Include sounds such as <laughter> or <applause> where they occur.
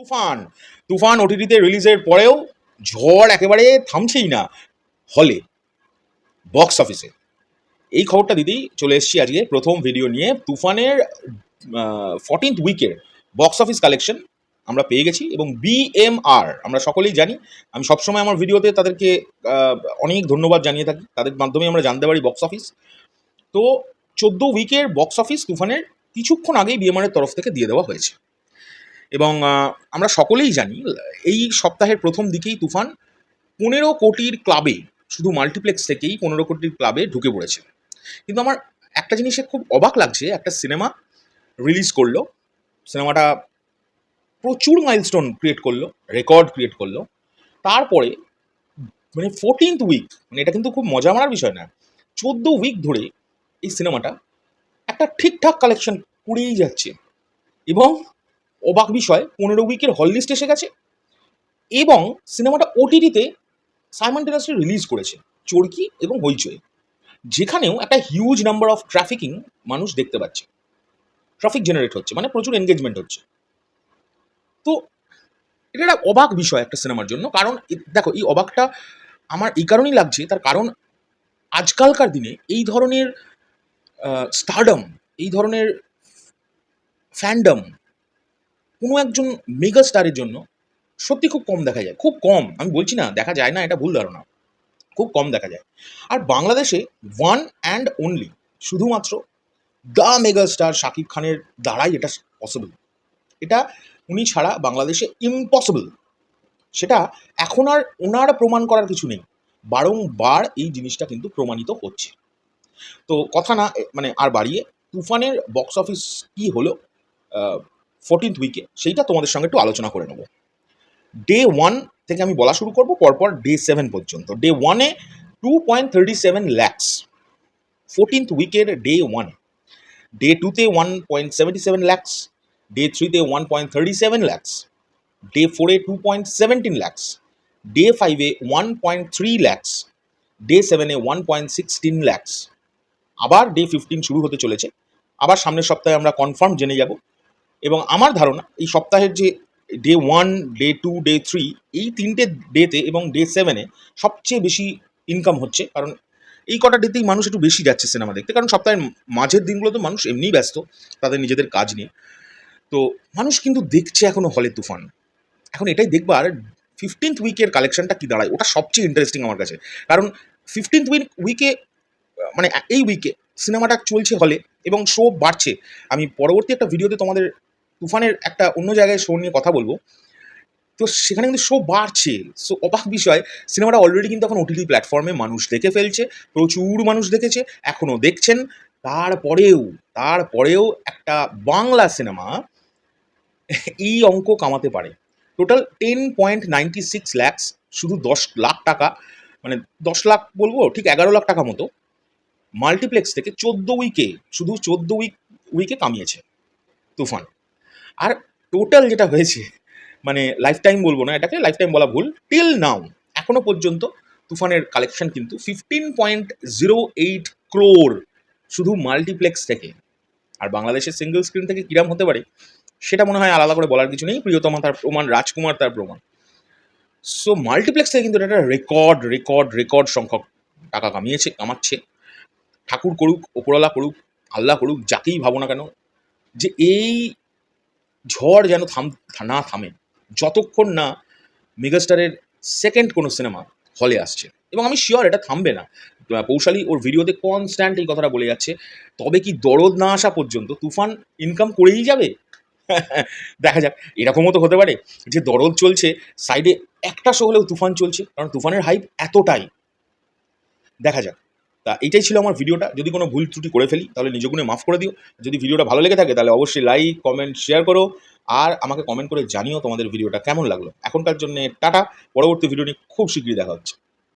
তুফান। তুফান ওটিটিতে রিলিজের পরেও ঝড় একেবারে থামছেই না হলে বক্স অফিসে এই খবরটা দিতেই চলে এসেছি আজকে প্রথম ভিডিও নিয়ে। তুফানের ফর্টিন্থ উইকের বক্স অফিস কালেকশন আমরা পেয়ে গেছি এবং বিএমআর আমরা সকলেই জানি। আমি সবসময় আমার ভিডিওতে তাদেরকে অনেক ধন্যবাদ জানিয়ে থাকি। তাদের মাধ্যমে আমরা জানতে পারি বক্স অফিস তো চোদ্দ উইকের বক্স অফিস তুফানের কিছুক্ষণ আগেই বিএমআর এর তরফ থেকে দিয়ে দেওয়া হয়েছে। এবং আমরা সকলেই জানি, এই সপ্তাহের প্রথম দিকেই তুফান পনেরো কোটির ক্লাবে, শুধু মাল্টিপ্লেক্স থেকেই পনেরো কোটির ক্লাবে ঢুকে পড়েছে। কিন্তু আমার একটা জিনিসে খুব অবাক লাগছে, একটা সিনেমা রিলিজ করল, সিনেমাটা প্রচুর মাইলস্টোন ক্রিয়েট করল, রেকর্ড ক্রিয়েট করল, তারপরে মানে ফোরটিন্থ উইক মানে এটা কিন্তু খুব মজা মারার বিষয় না, চোদ্দ উইক ধরে এই সিনেমাটা একটা ঠিকঠাক কালেকশন করেই যাচ্ছে এবং অবাক বিষয়, পনেরো উইকের হল লিস্ট এসে গেছে এবং সিনেমাটা ওটিটিতে সাইমান্টেনাসলি রিলিজ করেছে, চরকি এবং হইচই। যেখানেও একটা হিউজ নাম্বার অফ ট্রাফিকিং মানুষ দেখতে পাচ্ছে। ট্রাফিক জেনারেট হচ্ছে মানে প্রচুর এনগেজমেন্ট হচ্ছে। তো এটা একটা অবাক বিষয় একটা সিনেমার জন্য, কারণ দেখো, এই অবাকটা আমার এই কারণেই লাগছে, তার কারণ আজকালকার দিনে এই ধরনের স্টারডম এই ধরনের ফ্যান্ডম কোনো একজন মেগা স্টারের জন্য সত্যি খুব কম দেখা যায়। খুব কম। আমি বলছি না, দেখা যায় না, এটা ভুল ধারণা। খুব কম দেখা যায়। আর বাংলাদেশে ওয়ান অ্যান্ড অনলি শুধুমাত্র দ্য মেগা স্টার শাকিব খানের দ্বারাই এটা পসিবল এটা উনি ছাড়া বাংলাদেশে ইম্পসিবল সেটা এখন আর ওনার প্রমাণ করার কিছু নেই। বারংবার এই জিনিসটা কিন্তু প্রমাণিত হচ্ছে। তো কথা না মানে আর বাড়িয়ে, তুফানের বক্স অফিস কি হলো? ফোরটিন্থ উইকে সেইটা তোমাদের সঙ্গে একটু আলোচনা করে নেব। ডে ওয়ান থেকে আমি বলা শুরু করব, পরপর ডে সেভেন পর্যন্ত। ডে ওয়ানে two point thirty seven lakhs fourteenth উইকের day one day টুতে one point seventy seven lakhs day থ্রিতে one point thirty seven lakhs day ফোরে two point seventeen lakhs day ফাইভে one point three lakhs day সেভেনে one point sixteen lakhs আবার day fifteen শুরু হতে চলেছে। আবার সামনের সপ্তাহে আমরা কনফার্ম জেনে যাব। এবং আমার ধারণা এই সপ্তাহের যে day one day two day three এই তিনটে ডেতে এবং ডে সেভেনে সবচেয়ে বেশি ইনকাম হচ্ছে। কারণ এই কটা ডেতেই মানুষ একটু বেশি যাচ্ছে সিনেমা দেখতে। কারণ সপ্তাহের মাঝের দিনগুলোতে মানুষ এমনিই ব্যস্ত, তাদের নিজেদের কাজ নিয়ে। তো মানুষ কিন্তু দেখছে এখনও হলে তুফান। এখন এটাই দেখবার ফিফটিন্থ উইকের কালেকশনটা কি দাঁড়ায়, ওটা সবচেয়ে ইন্টারেস্টিং আমার কাছে। কারণ ফিফটিন্থ উইক উইকে মানে এই উইকে সিনেমাটা চলছে হলে এবং শো বাড়ছে। আমি পরবর্তী একটা ভিডিওতে তোমাদের তুফানের একটা অন্য জায়গায় শো নিয়ে কথা বলব। তো সেখানে কিন্তু শো বাড়ছে। সো অবাক বিষয়, সিনেমাটা অলরেডি কিন্তু এখন ওটিটি প্ল্যাটফর্মে মানুষ দেখে ফেলছে, প্রচুর মানুষ দেখেছে এখনও দেখছেন। তারপরেও তারপরেও একটা বাংলা সিনেমা এই অঙ্ক কামাতে পারে। Total ten point ninety six lakhs শুধু দশ লাখ টাকা মানে দশ লাখ বলব, ঠিক এগারো লাখ টাকা মতো। মাল্টিপ্লেক্স থেকে চোদ্দ উইকে শুধু চোদ্দ উইক উইকে কামিয়েছে তুফান। আর টোটাল যেটা হয়েছে মানে লাইফ টাইম বলব না এটাকে লাইফ টাইম বলা ভুল টিল নাও এখনও পর্যন্ত তুফানের কালেকশন কিন্তু fifteen point zero eight crore শুধু মাল্টিপ্লেক্স থেকে। আর বাংলাদেশের সিঙ্গেল স্ক্রিন থেকে কিরাম হতে পারে, সেটা মনে হয় আলাদা করে বলার কিছু নেই। প্রিয়তমা তার প্রমাণ, রাজকুমার তার প্রমাণ। সো মাল্টিপ্লেক্স থেকে কিন্তু এটা একটা রেকর্ড রেকর্ড রেকর্ড সংখ্যক টাকা কামিয়েছে, কামাচ্ছে। ঠাকুর করুক, ওপরওয়ালা করুক, আল্লাহ করুক, যাকেই ভাবো না কেন, যে এই ঝড় যেন থাম, না থামে। যতক্ষণ না মেগাস্টারের সেকেন্ড কোনো সিনেমা হলে আসছে। এবং আমি শিওর এটা থামবে না। পৌশালী, ওর ভিডিওতে কনস্ট্যান্ট এই কথাটা বলে যাচ্ছে। তবে কি দরদ না আসা পর্যন্ত তুফান ইনকাম করেই যাবে? <laughs> দেখা যাক। এরকমও তো হতে পারে যে দরদ চলছে সাইডে একটা শো হলেও তুফান চলছে, কারণ তুফানের হাইপ এতটাই। দেখা যাক। তা এটাই ছিল আমার ভিডিওটা যদি কোনো ভুল ত্রুটি করে ফেলি, তাহলে নিজ গুণে মাফ করে দিও। যদি ভিডিওটা ভালো লেগে থাকে, তাহলে অবশ্যই লাইক কমেন্ট শেয়ার করো। আর আমাকে কমেন্ট করে জানিও তোমাদের ভিডিওটা কেমন লাগল। এখনকার জন্য টাটা। পরবর্তী ভিডিও নিয়ে খুব শীঘ্রই দেখা হচ্ছে।